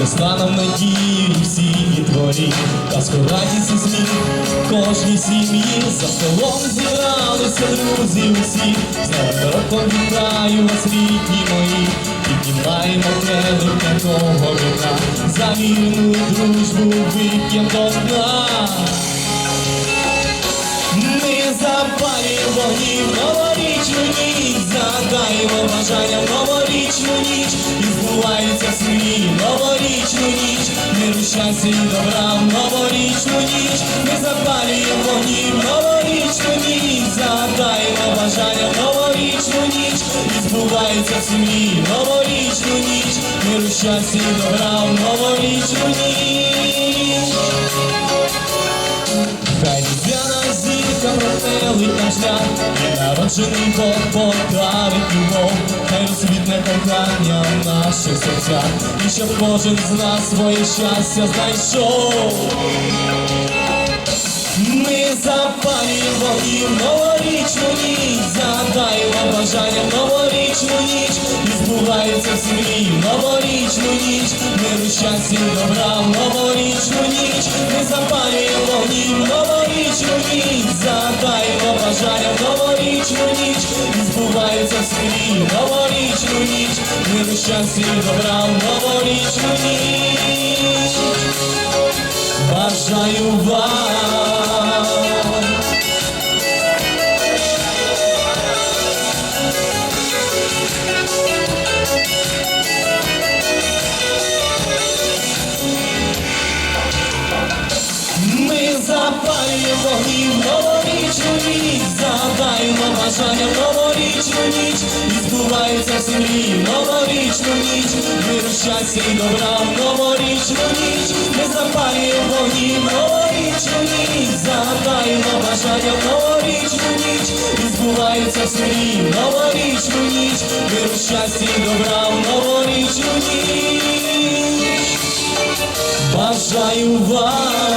не станом надії всі дворі, казку радість і сміх кожній сім'ї. За столом зібралися друзі усі, з новим роком вітаю вас, рідні мої, піднімаємо келих такого віка, за вірну дружбу вип'єм до дна. Ми запалюємо вогні в новорічну ніч, загадаємо бажання новорічну ніч, і збувається свій новорічну ніч, миру щастя і добра в новорічну ніч, ми запалюємо вогні в новорічну ніч, загадаємо бажання в новорічну ніч, і збувається свій новорічну ніч, миру щастя і добра в новорічну ніч. Народжений Бог подарить любов, хай розсвітне кохання в наших серцях, і щоб кожен з нас своє щастя знайшов. Ми запалюємо в новорічну ніч, загадаємо бажання в новорічну ніч, і збувається в сім'ї в новорічну ніч, миру щастя і добра в новорічну новорічну ніч, збувається в новорічну ніч, миру щастя і добра новорічну ніч. Бажаю вам. Ми запалюємо вогні в новорічну ніч, бажання в новорічну ніч, і збувається в землі в новорічну ніч, миру щастя і добра в новорічну ніч, ми запалюємо вогні в новорічну ніч, загадаємо бажання в новорічну ніч, і збувається в землі в новорічну ніч, миру щастя і добра в новорічну ніч. Бажаю вам